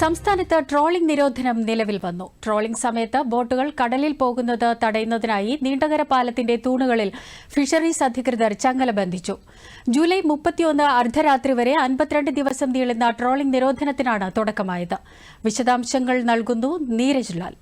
സംസ്ഥാനത്ത് ട്രോളിംഗ് നിരോധനം നിലവിൽ വന്നു. ട്രോളിംഗ് സമയത്ത് ബോട്ടുകൾ കടലിൽ പോകുന്നത് തടയുന്നതിനായി നീണ്ടകര പാലത്തിന്റെ തൂണുകളിൽ ഫിഷറീസ് അധികൃതർ ചങ്ങല ബന്ധിച്ചു. ജൂലൈ മുപ്പത്തിയൊന്ന് അർദ്ധരാത്രി വരെ അൻപത്തിരണ്ട് ദിവസം നീളുന്ന ട്രോളിംഗ് നിരോധനത്തിനാണ് തുടക്കമായത്. വിശദാംശങ്ങൾ നൽകുന്നു നീരജ് ലാൽ.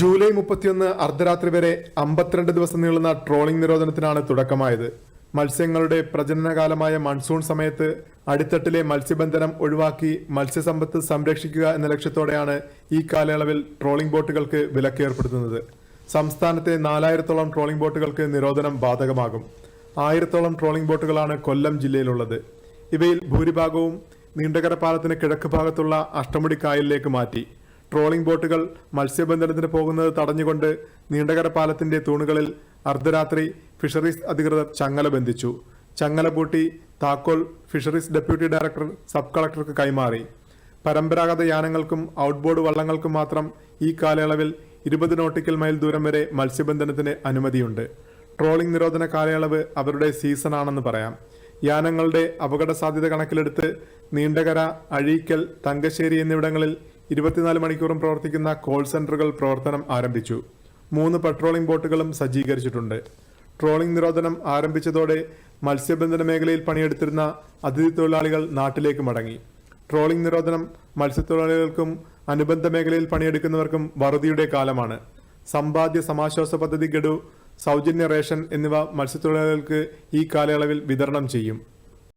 ജൂലൈ മുപ്പത്തിയൊന്ന് അർദ്ധരാത്രി വരെ അമ്പത്തിരണ്ട് ദിവസം നീളുന്ന ട്രോളിംഗ് നിരോധനത്തിനാണ് തുടക്കമായത്. മത്സ്യങ്ങളുടെ പ്രജനനകാലമായ മൺസൂൺ സമയത്ത് അടിത്തട്ടിലെ മത്സ്യബന്ധനം ഒഴിവാക്കി മത്സ്യസമ്പത്ത് സംരക്ഷിക്കുക എന്ന ലക്ഷ്യത്തോടെയാണ് ഈ കാലയളവിൽ ട്രോളിംഗ് ബോട്ടുകൾക്ക് വിലക്ക് ഏർപ്പെടുത്തുന്നത്. സംസ്ഥാനത്തെ നാലായിരത്തോളം ട്രോളിംഗ് ബോട്ടുകൾക്ക് നിരോധനം ബാധകമാകും. ആയിരത്തോളം ട്രോളിംഗ് ബോട്ടുകളാണ് കൊല്ലം ജില്ലയിലുള്ളത്. ഇവയിൽ ഭൂരിഭാഗവും നീണ്ടകര പാലത്തിന് കിഴക്ക് ഭാഗത്തുള്ള അഷ്ടമുടി കായലിലേക്ക് മാറ്റി. ട്രോളിംഗ് ബോട്ടുകൾ മത്സ്യബന്ധനത്തിന് പോകുന്നത് തടഞ്ഞുകൊണ്ട് നീണ്ടകര പാലത്തിന്റെ തൂണുകളിൽ അർദ്ധരാത്രി ഫിഷറീസ് അധികൃതർ ചങ്ങല ബന്ധിച്ചു. ചങ്ങല പൂട്ടി താക്കോൽ ഫിഷറീസ് ഡെപ്യൂട്ടി ഡയറക്ടർ സബ് കളക്ടർക്ക് കൈമാറി. പരമ്പരാഗത യാനങ്ങൾക്കും ഔട്ട്ബോർഡ് വള്ളങ്ങൾക്കും മാത്രം ഈ കാലയളവിൽ ഇരുപത് നോട്ടിക്കൽ മൈൽ ദൂരം വരെ മത്സ്യബന്ധനത്തിന് അനുമതിയുണ്ട്. ട്രോളിംഗ് നിരോധന കാലയളവ് അവരുടെ സീസണാണെന്ന് പറയാം. യാനങ്ങളുടെ അപകട സാധ്യത കണക്കിലെടുത്ത് നീണ്ടകര അഴീക്കൽ തങ്കശ്ശേരി എന്നിവിടങ്ങളിൽ ഇരുപത്തിനാല് മണിക്കൂറും പ്രവർത്തിക്കുന്ന കോൾ സെന്ററുകൾ പ്രവർത്തനം ആരംഭിച്ചു. മൂന്ന് പട്രോളിംഗ് ബോട്ടുകളും സജ്ജീകരിച്ചിട്ടുണ്ട്. ട്രോളിംഗ് നിരോധനം ആരംഭിച്ചതോടെ മത്സ്യബന്ധന മേഖലയിൽ പണിയെടുത്തിരുന്ന അതിഥി തൊഴിലാളികൾ നാട്ടിലേക്ക് മടങ്ങി. ട്രോളിംഗ് നിരോധനം മത്സ്യത്തൊഴിലാളികൾക്കും അനുബന്ധ മേഖലയിൽ പണിയെടുക്കുന്നവർക്കും വറുതിയുടെ കാലമാണ്. സമ്പാദ്യ സമാശ്വാസ പദ്ധതി ഗഡു സൗജന്യ റേഷൻ എന്നിവ മത്സ്യത്തൊഴിലാളികൾക്ക് ഈ കാലയളവിൽ വിതരണം ചെയ്യും.